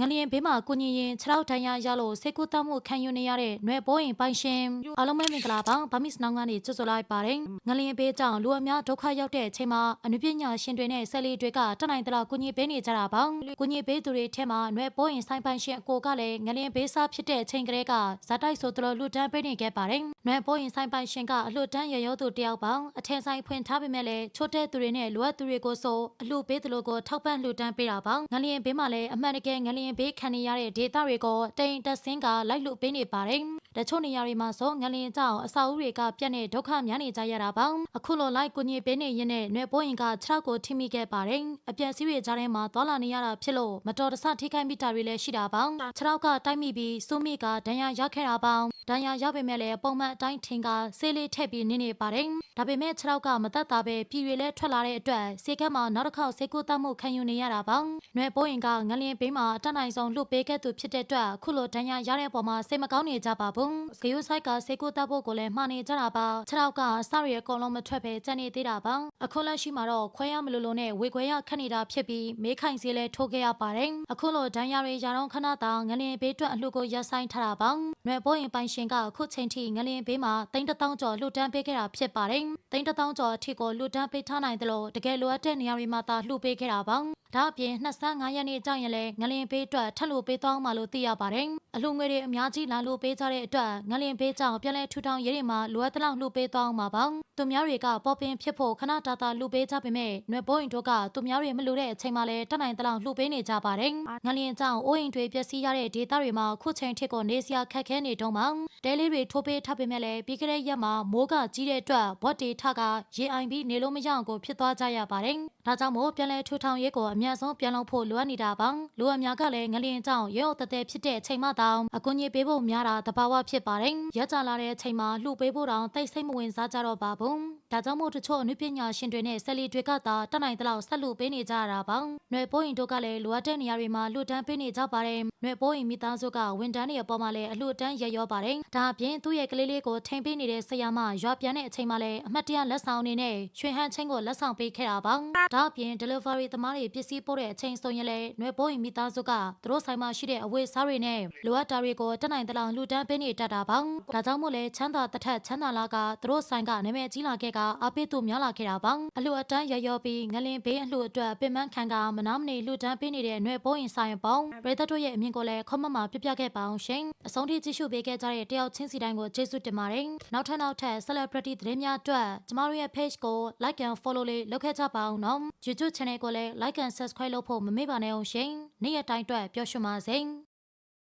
ငလျင်ဘေးမှာကုညင်ရင်ခြေထောက်တန်းရရလို့စေကူတမှုခံယူနေရတဲ့နွယ်ပိုးရင်ပိုင်ရှင်အားလုံးပဲမင်္ဂလာပါဗမစ်နောင်းကနေကြွဆိုလိုက်ပါတယ်ငလျင်ဘေးကြောင့်လူအများဒုက္ခရောက်တဲ့အချိန်မှာအနုပညာရှင်တွေနဲ့ဆယ်လီတွေကတနိုင်တလားကုညင်ဘေးနေကြတာပါကုညင်ဘေးသူတွေထဲမှာနွယ်ပိုးရင်ဆိုင်ပိုင်ရှင်အကိုကလည်းငလျင်ဘေးစားဖြစ်တဲ့အချိန်ကလေးကဇာတိုက်ဆိုသလိုလူတန်းပေးနေခဲ့ပါတယ်နွယ်ပိုးရင်ဆိုင်ပိုင်ရှင်ကအလှတန်းရရောသူတယောက်ပေါင်းအထင်ဆိုင်ဖွင့်ထားပေမဲ့လည်းချို့တဲ့သူတွေနဲ့လိုအပ်သူတွေကိုဆိုအလှပေးသလိုကိုထောက်ပံ့လှူတန်းပေးတာပါငလျင်ဘေးမှာလည်းအမှန်တကယ်ငလျင်ဘေးခံနေရတဲ့ဒေသတွေကိုတိမ်တက်ဆင်းကလိုက်လှူပေးနေပါတယ် တချို့နေရာတွေမှာဆိုငလင်ကြောင့်အစာအုပ်တွေကပြက်နေဒုက္ခများနေကြရတာပေါ့အခုလိုလိုက်ကိုညင်ပေးနေရင်နဲ့နွယ်ပိုးရင်ကခြေထောက်ကိုထိမိခဲ့ပါတယ်အပြက်စီးတွေကြားထဲမှာသွာလာနေရတာဖြစ်လို့မတော်တဆထိခိုက်မိတာတွေလည်းရှိတာပေါ့ခြေထောက်ကတိုက်မိပြီးစိုးမိကဒဏ်ရာရခဲ့တာပေါ့ဒဏ်ရာရပေမဲ့လည်းပုံမှန်အတိုင်းထင်ကဆေးလေးထည့်ပြီးနေနေပါတယ်ဒါပေမဲ့ခြေထောက်ကမတက်တာပဲပြည်တွေလည်းထွက်လာတဲ့အတွက်ဆေးကမှနောက်တစ်ခေါက်ဆေးကုသမှုခံယူနေရတာပေါ့နွယ်ပိုးရင်ကငလင်ဘေးမှာအတနိုင်ဆုံးလှုပ်ပေးခဲ့သူဖြစ်တဲ့အတွက်အခုလိုဒဏ်ရာရတဲ့ပုံမှာစိတ်မကောင်းနေကြပါဘူးဂယုဆိုင်ကဆေးကုသဖို့ကိုလည်းမှားနေကြတာပါခြေထောက်ကစရရဲ့အကုန်လုံးမထွက်ပဲကြံနေသေးတာပါအခုလက်ရှိမှာတော့ခွဲရမလို့လို့နဲ့ဝေခွဲရခက်နေတာဖြစ်ပြီးမေးခိုင်ဆေးလဲထိုးခဲ့ရပါတယ်အခုလိုဒဏ်ရာတွေရတော့ခဏတာငလျင်ဘေးအတွက်အလှကိုရပ်ဆိုင်ထားတာပါຫນွေပိုးရင်ပိုင်ရှင်ကအခုချိန်ထိငလျင်ဘေးမှာတိန်းတထောင်ကျော်လှူဒန်းပေးခဲ့တာဖြစ်ပါတယ်တိန်းတထောင်ကျော်အထိကိုလှူဒန်းပေးထားနိုင်တယ်လို့တကယ်လိုအပ်တဲ့နေရာတွေမှာသာလှူပေးခဲ့တာပါဒါအပြင်25ရက်နေ့ကြာရင်လည်းငလျင်ဘေးအတွက်ထပ်လို့ပေးသွားမှလို့သိရပါတယ်အလှငွေတွေအများကြီးလာလို့ပေးကြတဲ့အတွက်ငလျင်ဘေးကြောင့်ပြန်လဲထူထောင်ရေးတွေမှာလိုအပ်တဲ့လောက်လှူပေးသွားမှာပါသူများတွေကပေါ်ပင်ဖြစ်ဖို့ခဏတာတာလှူပေးကြပေမဲ့ຫນွေပိုးရင်တို့ကသူများတွေမလှူတဲ့အချိန်မှလည်းတနိုင်တလောက်လှူပေးနေကြပါတယ်ငလျင်ကြောင့်အိုးအိမ်တွေပျက်စီးရတဲ့ဒေသတွေမှာခုချိန်ထစ်ကိုနေစရာခက်ခဲနေတုံးပါတဲလေးတွေထိုးပေးထားပေမဲ့လည်းပြီးကြတဲ့ရက်မှာမိုးကကြီးတဲ့အတွက်ဘော့တေထကရေအိုင်ပြီးနေလို့မရအောင်ကိုဖြစ်သွားကြရပါတယ် ဒါကြောင့်မို့ပြန်လဲထူထောင်ရေးကိုအများဆုံးပြန်လုပ်ဖို့လိုအပ်နေတာပါလူအများကလည်းငလျင်ကြောင့်ရဲဟုတ်တသက်ဖြစ်တဲ့အချိန်မှတောင်အကူအညီပေးဖို့များတာတဘာဝဖြစ်ပါတယ်ရက်ကြလာတဲ့အချိန်မှာလှူပေးဖို့တောင်တိတ်ဆိတ်မဝင်စားကြတော့ပါဘူး ဒါကြောင့်မို့တချို့အနုပညာရှင်တွေနဲ့ဆယ်လီတွေကသာတနိုင်သလောက်ဆက်လို့ပေးနေကြရတာပါ။နှွယ်ပိုးရင်တို့ကလည်းလိုအပ်တဲ့နေရာတွေမှာလှူဒန်းပေးနေကြပါတယ်။နှွယ်ပိုးရင်မိသားစုကဝန်တန်းတွေအပေါ်မှာလည်းအလှူဒန်းရရောပါတယ်။ဒါအပြင်သူ့ရဲ့ကလေးလေးကိုထိန်ပေးနေတဲ့ဆရာမရွာပြန်တဲ့အချိန်မှာလည်းအမှတ်တရလက်ဆောင်အနေနဲ့ရွှေဟန်းချင်းကိုလက်ဆောင်ပေးခဲ့တာပါ။ဒါအပြင် delivery သမားတွေပစ္စည်းပို့တဲ့အချိန်ဆိုရင်လည်းနှွယ်ပိုးရင်မိသားစုကသူတို့ဆိုင်မှာရှိတဲ့အဝတ်အစားတွေနဲ့လိုအပ်တာတွေကိုတနိုင်သလောက်လှူဒန်းပေးနေတတ်တာပါ။ဒါကြောင့်မို့လဲချမ်းသာတစ်ထက်ချမ်းသာလာကသူတို့ဆိုင်ကနာမည်ကြီးလာခဲ့ကအပိသူများလာခဲ့တာပါအလှူအတန်းရရောပြီးငလင်ဘေးအလှူအတွက်ပင်မခံကမနာမနေလှူဒန်းပေးနေတဲ့ຫນွေပိုးရင်ဆိုင်ပေါင်းပရိသတ်တို့ရဲ့အမြင်ကိုလည်းခွန်မမှာပြပြခဲ့ပါအောင်ရှင်အဆုံးထိကြည့်ရှုပေးခဲ့ကြတဲ့တယောက်ချင်းစီတိုင်းကိုကျေးဇူးတင်ပါတယ်နောက်ထပ်နောက်ထပ် celebrity သတင်းများအတွက်ကျမတို့ရဲ့ page ကို like and follow လေးလုပ်ခဲ့ကြပါအောင်နော် YouTube channel ကိုလည်း like and subscribe လုပ်ဖို့မမေ့ပါနဲ့အောင်ရှင်နေ့ရက်တိုင်းအတွက်ပျော်ရွှင်ပါစေ